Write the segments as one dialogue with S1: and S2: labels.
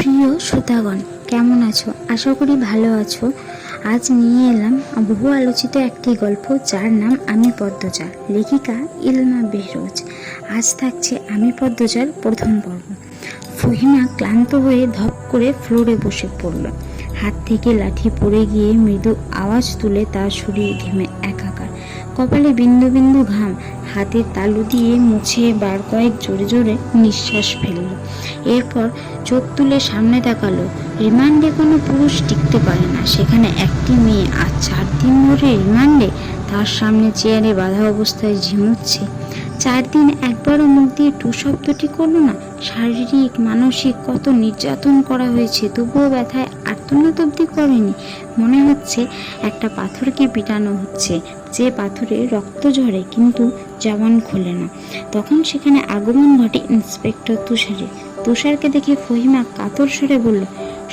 S1: প্রিয় শ্রোতাগণ, কেমন আছো? আশা করি ভালো আছো। আজ নিয়ে এলাম বহু আলোচিত একটি গল্প যার নাম আমি পদ্মচার লেখিকা ইলমা বেহরোজ। আজ থাকছে আমি পদ্মচার প্রথম পর্ব। ফহিমা ক্লান্ত হয়ে ধপ করে ফ্লোরে বসে পড়ল। হাত থেকে লাঠি পড়ে গিয়ে মৃদু আওয়াজ তুলে তার শরীর ঘেমে একাকার। কপালে বিন্দু বিন্দু ঘাম হাতের তালু দিয়ে মুছে বার কয়েক জোরে জোরে নিঃশ্বাস ফেলল। এরপর চোখ তুলে সামনে দেখাল রিমান্ডে কোনো পুরুষ টিকতে পারে না। সেখানে একটি মেয়ে। আর চার দিন ধরে রিমান্ডে তার সামনে চেয়ারে বাধা অবস্থায় ঝিমুচ্ছে। চার দিন একবারও মুখ দিয়ে টু শব্দটি করল না। শারীরিক, মানসিক কত নির্যাতন করা হয়েছে, তবুও ব্যথায় আর্তনাদ অব্দি করেনি। মনে হচ্ছে একটা পাথরকে পিটানো হচ্ছে, যে পাথরে রক্ত ঝরে কিন্তু জবান খোলে না। তখন সেখানে আগমন ঘটে ইন্সপেক্টর তুষারের। তুষারকে দেখে ফহিমা কাতর স্বরে বলল,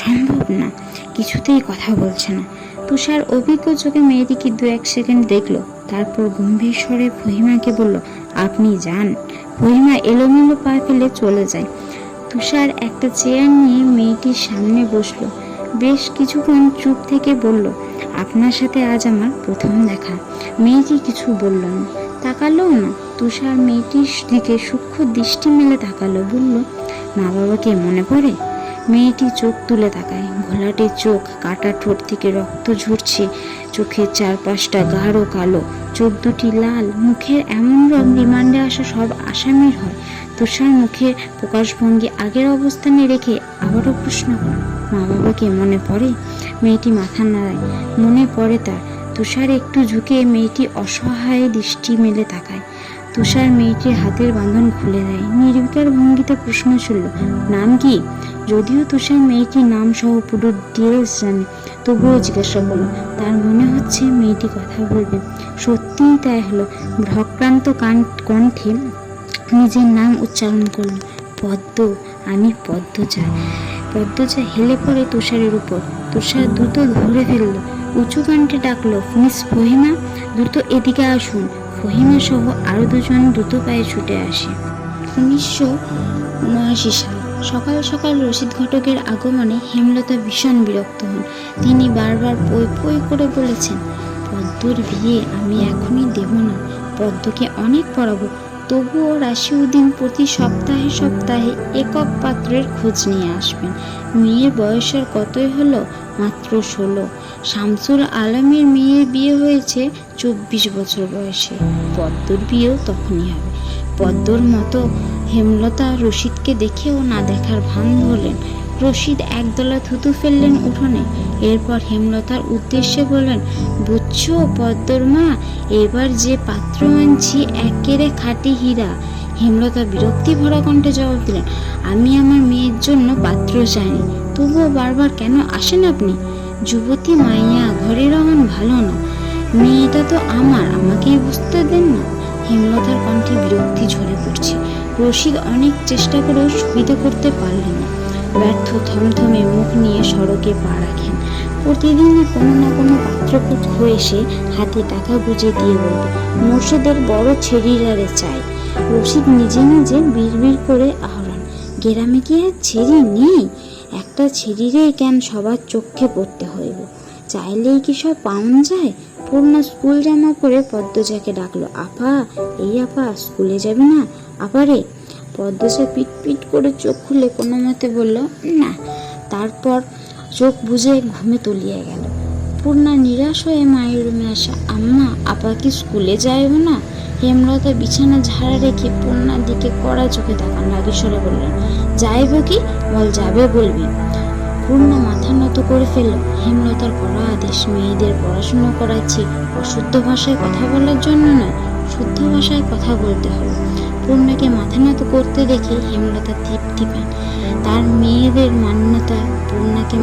S1: সম্ভব না, কিছুতেই কথা বলছে না। তুষার অভিজ্ঞ চোখে মেয়েটিকে দু এক সেকেন্ড দেখল, তারপর গম্ভীর স্বরে ফহিমাকে বলল আপনি যান। ফহিমা এলোমেলো পা ফেলে চলে যায়। তুষার একটা চেয়ার নিয়ে মেয়েটির সামনে বসল। বেশ কিছুক্ষণ চুপ থেকে বলল, আপনার সাথে আজ আমার প্রথম দেখা। মেয়েটি কিছু বলল না। তাকালো না। তুষার মেয়েটির দিকে সূক্ষ্ম দৃষ্টি মেলে তাকালো। বলল, মা বাবাকে মনে পড়ে? মেয়েটি চোখ তুলে তাকায়। ঘোলাটে চোখ, কাটা ঠোঁট থেকে রক্ত ঝরছে। চোখের চারপাশটা গাঢ় কালো। চোখ দুটি লাল, মুখের এমন রং রিমান্ডে আসা সব আসামির হয়। তুষার মুখের প্রকাশভঙ্গি আগের অবস্থানে রেখে আবারও প্রশ্ন করে মা বাবাকে মনে পড়ে? মেয়েটি মাথা নাড়ায়, মনে পড়ে তার। তুষার একটু ঝুঁকে মেয়েটি অসহায় দৃষ্টি মেলে তাকায়। তুষার মেয়েটির হাতের বাঁধন খুলে দেয়। নির্বিকার ভঙ্গিতে প্রশ্ন ছুড়ল, নাম কি? যদিও তুষার মেয়েটির নাম সহ পুরো ডিটেলস জানে তবুও জিজ্ঞাসা করল, তার মনে হচ্ছে মেয়েটি কথা বলবে? সত্যিই তাই হলো। ভ্রক্রান্ত কান, কণ্ঠে নিজের নাম উচ্চারণ করল, পদ্ম, আমি পদ্মচা পদ্মচা হেলে পড়ে তুষারের উপর। তুষার দ্রুত ধরে ফেলল। উঁচু কণ্ঠে ডাকলো, মিস ফহিমা, দ্রুত এদিকে আসুন। ফহিমা সহ আরও দুজন দ্রুত পায়ে ছুটে আসে। উনিশশো উনআশি সাল সকাল সকাল রশিদ ঘটকের আগমনে হেমলতা ভীষণ বিরক্ত হন। তিনি বারবার পই পই করে বলেছেন, পদ্মর বিয়ে আমি এখনই দেব না। পদ্মকে অনেক পড়াবো। তবুও রাশিউদ্দিন প্রতি সপ্তাহে সপ্তাহে একক পাত্রের খোঁজ নিয়ে আসবেন। মেয়ের বয়সের কতই হলো? মাত্র ষোলো। শামসুল আলমের মেয়ের বিয়ে হয়েছে চব্বিশ বছর বয়সে। পদ্মর বিয়েও তখনই হবে। পদ্মর মতো হেমলতা রশিদকে দেখেও না দেখার ভান ধরলেন। রশিদ একদলা থুতু ফেললেন উঠোনে। এরপর হেমলতার উদ্দেশ্যে বললেন, বুঝছ পদ্মর মা, এবার যে পাত্র আনছি একেরে খাঁটি হীরা। হেমলতা বিরক্তি ভরা কণ্ঠে জবাব দিলেন, আমি আমার মেয়ের জন্য পাত্র চাইনি। তবুও বারবার কেন আসেন আপনি? যুবতী মাইয়া ঘরে রহন ভালো না। মেয়েটা তো আমার, আমাকেই বুঝতে দেন না। হেমলতার কণ্ঠে বিরক্তি ঝরে পড়ছে। রশিদ অনেক চেষ্টা করেও সুবিধা করতে পারলেন না। ব্যর্থ থমথমে মুখ নিয়ে সড়কে পা রাখেন। প্রতিদিনই কোনো না কোনো পাত্রপক্ষ এসে হাতে টাকা গুজে দিয়ে বলবে, মোর্শেদের বড় ছেড়িরারে চাই। রশিদ নিজে নিজে বিড়বিড় করে আহরণ গ্রামে কি আর ছেড়ি নেই? একটা ছেড়িরেই কেন সবার চোখে পড়তে হইব? চাইলেই কি সব পাওয়া যায়? পূর্ণা স্কুল জামা পরে পদ্মজাকে ডাকলো, আপা, এই আপা, স্কুলে যাবি না? আপারে পদ্মজা পিট পিট করে চোখ খুলে কোনো মতে বলল, না। তারপর চোখ বুঝে ঘুমে তলিয়ে গেল। পূর্ণা নিরাশ হয়ে মায়ের রুমে আসা, আম্মা, আপা কি স্কুলে যাইব না? হেমলতা বিছানা ঝাড়া রেখে পূর্ণার দিকে কড়া চোখে তাকান রাগেশ্বরে বললেন, যাইব কি? বল, যাবে বলবি। পূর্ণা মাথা নত করে ফেলল। হেমলতার কড়া আদেশ মেয়েদের পড়াশুনো করাচ্ছি অশুদ্ধ ভাষায় কথা বলার জন্য নয়, শুদ্ধ ভাষায় কথা বলতে হবে। পূর্ণাকে মাথা নত করতে দেখে হেমলতা তৃপ্তি পান তার মেয়েদের মান্যতা পূর্ণাকে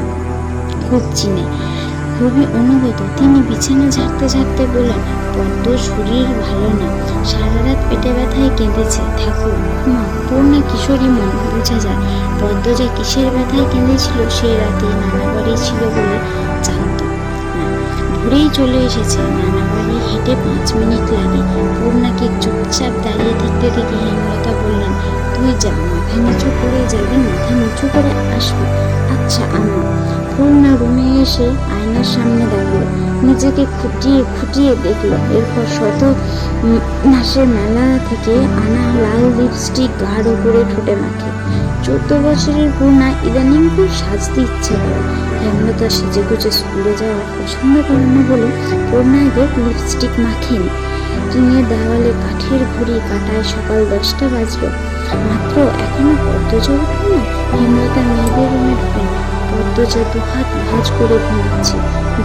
S1: খুব চিনে। খুবই অনুগত। তিনি বিছানা ঝাড়তে ঝাড়তে বললেন পদ্ম শরীর ভালো না। সারা রাত পেটে ব্যথায় কেঁদেছে। ঠাকুর মা পূর্ণা কিশোরী মন, বোঝা যায়। পদ্ম যে কিসের ব্যথায় কেঁদেছিল, সে রাতে নানা বাড়ি ছিল বলে জানত। না ভোরেই চলে এসেছে। নানা বাড়ি হেঁটে পাঁচ মিনিট লাগে। পূর্ণাকে চুপচাপ দাঁড়িয়ে থাকতে দেখে হেমলতা বললেন, তুই যা, মাথা নিচু করে যাবি, মাথা নিচু করে আসবি। আচ্ছা আম্মা। পূর্ণা রুমে এসে আয়নার সামনে দাঁড়াল। নিজেকে খুঁটিয়ে খুঁটিয়ে দেখল। এরপর শত মাসের মেলা থেকে আনা লাল লিপস্টিক গাঢ় করে ঠোঁটে মাখে চোদ্দ বছরের পূর্ণা ইদানিং খুব সাজতে ইচ্ছে করে হেমলতা সেজে গুজে স্কুলে যাওয়া পছন্দ করে না বলে পূর্ণা আগে লিপস্টিক মাখেনি টিনের দেওয়ালে কাঠের ঘড়ি কাটায় সকাল দশটা বাজলো মাত্র এখনও উঠল না হেমলতা মেয়েদের রুমে ঢুকেন পদ্মজা দুহাত ভাঁজ করে ঘুমাচ্ছে।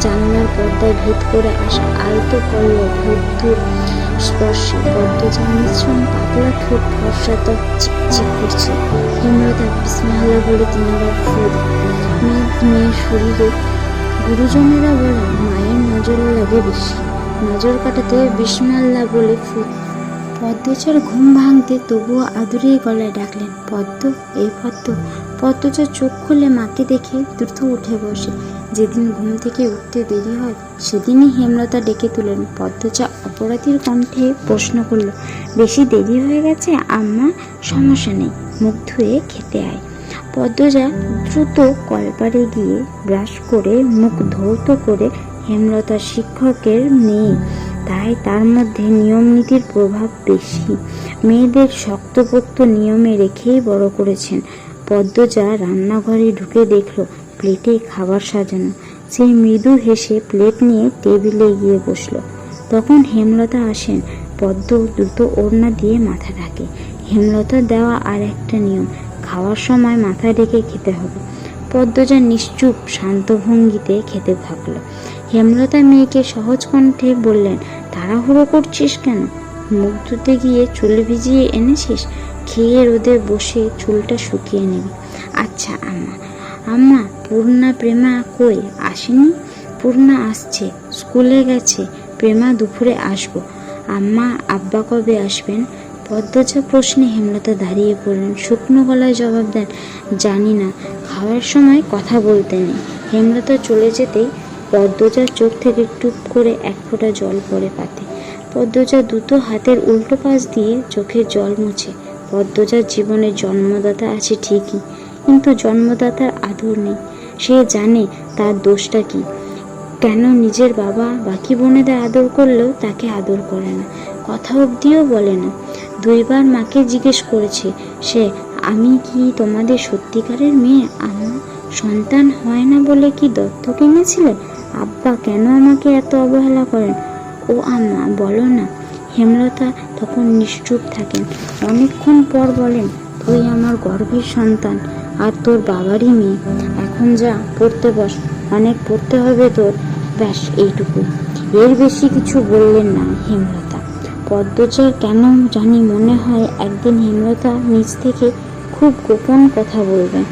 S1: জানলার পর্দায় ভেদ করে আসা আলতো পড়ল ভর্তুর স্পর্শে পদ্মজার মিশ্রণ পাতলা ঠোঁট ভরসা ত্বক চিকচিক করছে। হেমলতা বিসমিল্লাহ বলে তিনবার ফুল মেয়ে মেয়ের শরীরে। গুরুজনেরা বলেন মায়ের নজর লাগে বেশি। নজর কাটাতে বিসমাল্লা বলে ফুল পদ্মচার ঘুম ভাঙতে তবুও আদুরে গলায় ডাকলেন, পদ্ম, এই পদ্ম। পদ্মচার চোখ খুলে মাকে দেখে দ্রুত উঠে বসে। যেদিন ঘুম থেকে উঠতে দেরি হয়, সেদিনই হেমলতা ডেকে তুলেন। পদ্মচা অপরাধীর কণ্ঠে প্রশ্ন করল, বেশি দেরি হয়ে গেছে? আম্মা, সমস্যা নেই, মুখ ধুয়ে খেতে আয়। পদ্মজা দ্রুত কলপারে গিয়ে ব্রাশ করে মুখ ধৌত করে হেমলতা শিক্ষকের মেয়ে তাই তার মধ্যে নিয়ম নীতির প্রভাব বেশি। মেয়েদের শক্তপোক্ত নিয়মে রেখেই বড় করেছেন। পদ্মজা রান্নাঘরে ঢুকে দেখল প্লেটে খাবার সাজানো। সেই মৃদু হেসে প্লেট নিয়ে টেবিলে গিয়ে বসল। তখন হেমলতা আসেন। পদ্ম দ্রুত ওড়না দিয়ে মাথা ঢাকে। হেমলতা দেওয়া আর একটা নিয়ম, খাওয়ার সময় মাথা ঢেকে খেতে হবে। পদ্মজা নিশ্চুপ, শান্ত ভঙ্গিতে খেতে থাকল। হেমলতা মেয়েকে সহজ কণ্ঠে বললেন, তাড়াহুড়ো করছিস কেন? মুখ ধুতে গিয়ে চুল ভিজিয়ে এনেছিস? খেয়ে রোদে বসে চুলটা শুকিয়ে নিবি। আচ্ছা আম্মা। আম্মা, পূর্ণা, প্রেমা কই? আসেনি? পূর্ণা আসছে, স্কুলে গেছে, প্রেমা দুপুরে আসব। আম্মা, আব্বা কবে আসবেন? পদ্মজা প্রশ্নে হেমলতা দাঁড়িয়ে পড়লেন। শুকনো গলায় জবাব দেন, জানি না, খাওয়ার সময় কথা বলতে নেই। হেমলতা চলে যেতেই পদ্মজার চোখ থেকে টুপ করে এক ফোঁটা জল পড়ে পাতে। পদ্মজা দুটো হাতের উল্টো পাশ দিয়ে চোখের জল মুছে। পদ্মজার জীবনে জন্মদাতা আছে ঠিকই, কিন্তু জন্মদাতার আদর নেই। সে জানে তার দোষটা কি। কেন নিজের বাবা বাকি বোনেদের আদর করলেও তাকে আদর করে না? কথা অবধিও বলে না। দুইবার মাকে জিজ্ঞেস করেছে, সে, আমি কি তোমাদের সত্যিকারের মেয়ে? আমার সন্তান হয় না বলে কি দত্তক এনেছিলেন আব্বা কেন আমাকে এত অবহেলা করেন? ও আম্মা, বলো না। হেমলতা তখন নিশ্চুপ থাকেন। অনেকক্ষণ পর বলেন, তুই আমার গর্ভের সন্তান আর তোর বাবারই মেয়ে। এখন যা, পড়তে বস। অনেক পড়তে হবে তোর। ব্যাস, এইটুকু। এর বেশি কিছু বললেন না হেমলতা। পদ্মচার কেন জানি মনে হয় একদিন হেমলতা নিজ থেকে খুব গোপন কথা বলবেন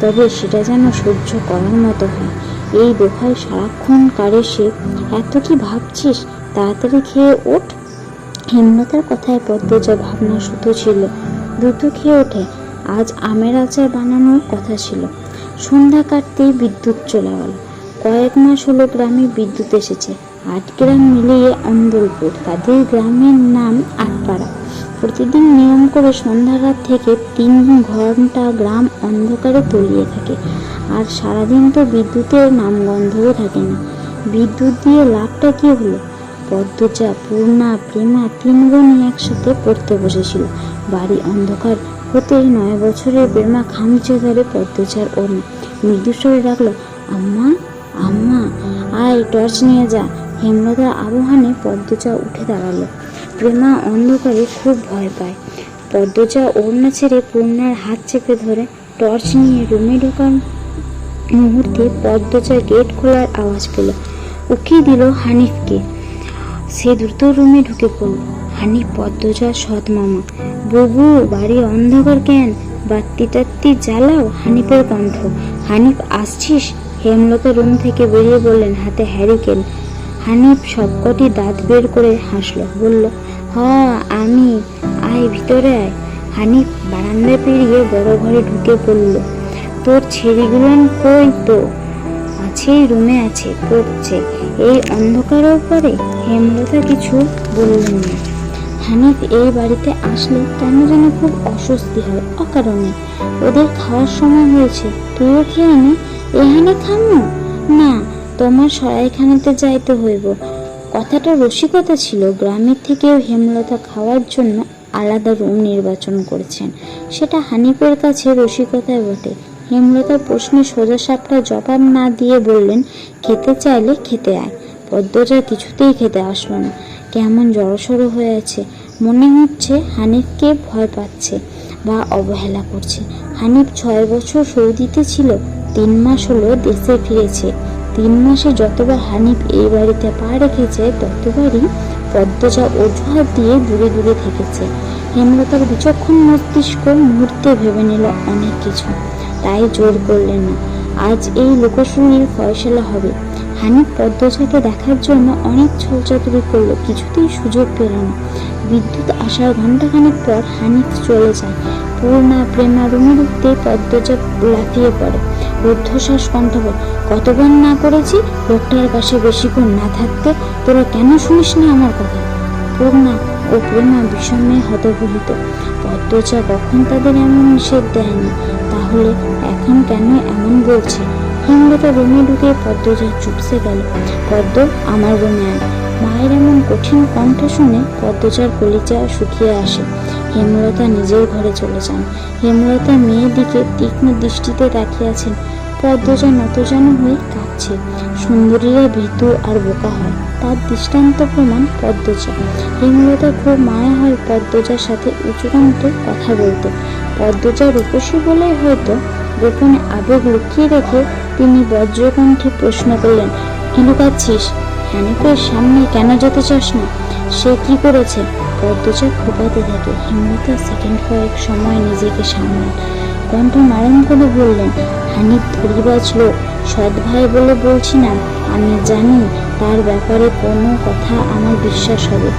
S1: তবে সেটা যেন সহ্য করার মতো হয়। এই দোহায় সারাক্ষণ কারে সে, এত কি ভাবছিস? তাড়াতাড়ি খেয়ে ওঠ। হেমলতার কথায় পদ্মজা ভাবনা সুতো ছিল। দ্রুত খেয়ে ওঠে। আজ আমের আচার বানানোর কথা ছিল। সন্ধ্যা কাটতেই বিদ্যুৎ চলে গেল। কয়েক মাস হলো গ্রামে বিদ্যুৎ এসেছে। আট গ্রাম মিলিয়ে অন্দরপুর, তাদের গ্রামের নাম আটপাড়া। প্রতিদিন নিয়ম করে সন্ধ্যা রাত থেকে তিন ঘণ্টা গ্রাম অন্ধকারে তলিয়ে থাকে। আর সারাদিন তো বিদ্যুতের নামগন্ধও থাকে না বিদ্যুৎ দিয়ে লাভটা কী হলো? পদ্মজা পূর্ণা প্রেমা তিন একসাথে পড়তে বসেছিল। বাড়ি অন্ধকার হতেই নয় বছরের প্রেমা খামচে ধরে পদ্মজার ওর মৃদু স্বরে ডাকলো, আম্মা আম্মা, আয়, টর্চ নিয়ে যা। হেমলতার আবহানে পদ্মজা উঠে দাঁড়াল। প্রেমা অন্ধকারে খুব ভয় পায়। পদ্মজা ওড়না ছেড়ে পূর্ণার হাত চেপে ধরে টর্চ নিয়ে রুমে ঢোকার মুহূর্তে পদ্মজা গেট খোলার আওয়াজ পেল। উকি দিল হানিফকে। সে দ্রুত রুমে ঢুকে পড়ল। হানি পদ্মজার সৎ মামা। বুবু, বাড়ি অন্ধকার কেন? বাত্তি টাত্তি জ্বালাও হানিফের কণ্ঠ। হানিফ, আসছিস? হেমলতা রুম থেকে বেরিয়ে বললেন, হাতে হ্যারিকেন। হানিফ সবকটি দাঁত বের করে হাসলো, বলল, হ, আমি, আয় ভিতরে আয়। হানিফ বারান্দায় পেরিয়ে বড় ঘরে ঢুকে পড়ল, তোর ছেড়িগুলান কই তো? আছেই রুমে আছে, পড়ছে। এই অন্ধকারেও পরে হেমলতা কিছু বললেন না। হানিফ এই বাড়িতে আসলে কেন যেন খুব অস্বস্তি হয়, অকারণে। ওদের খাওয়ার সময় হয়েছে, তুইও খেয়ে নে এখানে খামো না, তোমার সরাইখানাতে যাইতে হইব। কথাটা রসিকতা ছিল, গ্রামের থেকেও হেমলতা খাওয়ার জন্য আলাদা রুম নির্বাচন করেছেন। সেটা হানিফের কাছে রসিকতায় বটে। হেমলতার প্রশ্নে সোজা সাপটা জবাব না দিয়ে বললেন, খেতে চাইলে খেতে আয়। পদ্মজা কিছুতেই খেতে আসলো না। কেমন জড়সড়ো হয়ে আছে। মনে হচ্ছে হানিফকে ভয় পাচ্ছে বা অবহেলা করছে। হানিফ ছয় বছর সৌদিতে ছিল, তিন মাস হলো দেশে ফিরেছে। তিন মাসে যতবার হানিফ এই বাড়িতে পা রেখেছে, ততবারই পদ্মজা অজুহাত দিয়ে দূরে দূরে থেকেছে। হেমলতার বিচক্ষণ মস্তিষ্ক মুহূর্তে ভেবে নিল অনেক কিছু। তাই জোর করলেন না। আজ এই লোকশুনির ফয়সলা হবে। হানিফ পদ্মজাকে দেখার জন্য অনেক ছলচাতুরি করল, কিছুতেই সুযোগ পেল না। বিদ্যুৎ আসার ঘন্টাখানেক পর হানিফ চলে যায়। পূর্ণা প্রেমা রুমে ঢুকতে পদ্মজা লাফিয়ে পড়ে। রুদ্ধশ্বাস কণ্ঠ বলে কতবার না করেছি, লোকটার পাশে বেশিক্ষণ না থাকতে তোরা কেন শুনিস না আমার কথা? পূর্ণা ও প্রেমা বিষমে হতভূত পদ্মজা কখন তাদের এমন নিষেধ দেয়নি? তাহলে এখন কেন এমন বলছে? হেমলতা রুমে ঢুকে পদ্মজা চুপসে গেল। পদ্ম, আমার রুমে আয়। মায়ের এমন কঠিন কণ্ঠ শুনে পদ্মজার কলিজা শুকিয়ে আসে। হেমলতা নিজের ঘরে চলে যান। হেমলতা মেয়ের দিকে তীক্ষ্ণ দৃষ্টিতে তাকিয়ে আছেন পদ্মজা নতজান হয়ে কাঁদছে। সুন্দরীরা ভীতু আর বোকা হয়। তার দৃষ্টান্ত প্রমাণ পদ্মজা হেমলতা খুব মায়া হয় পদ্মজার সাথে উঁচুকণ্ঠে কথা বলতে। পদ্মজা রূপসী বলেই হয়তো গোপনে আবেগ লুকিয়ে রেখে তিনি বজ্রকণ্ঠে প্রশ্ন করলেন কি লুকাচ্ছিস হানিফের সামনে কেন যেতে চাস না? সে কি করেছে? পদ্মজা খোপাতে থাকে। হেমলতা সেকেন্ড কয়েক সময় নিজেকে সামলান। কণ্ঠ নরম করে বললেন হানিফ ধরিবাজ লোক, সৎ ভাই বলে বলছি না। আমি জানি তার ব্যাপারে কোনো কথা আমার বিশ্বাস হবে।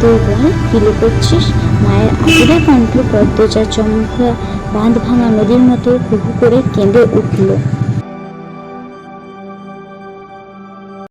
S1: তুই বল, কি করছিস মায়ের আদুরে কণ্ঠ পদ্মজা চমকা বাঁধ ভাঙা নদীর মতো হুহু করে কেঁদে উঠল।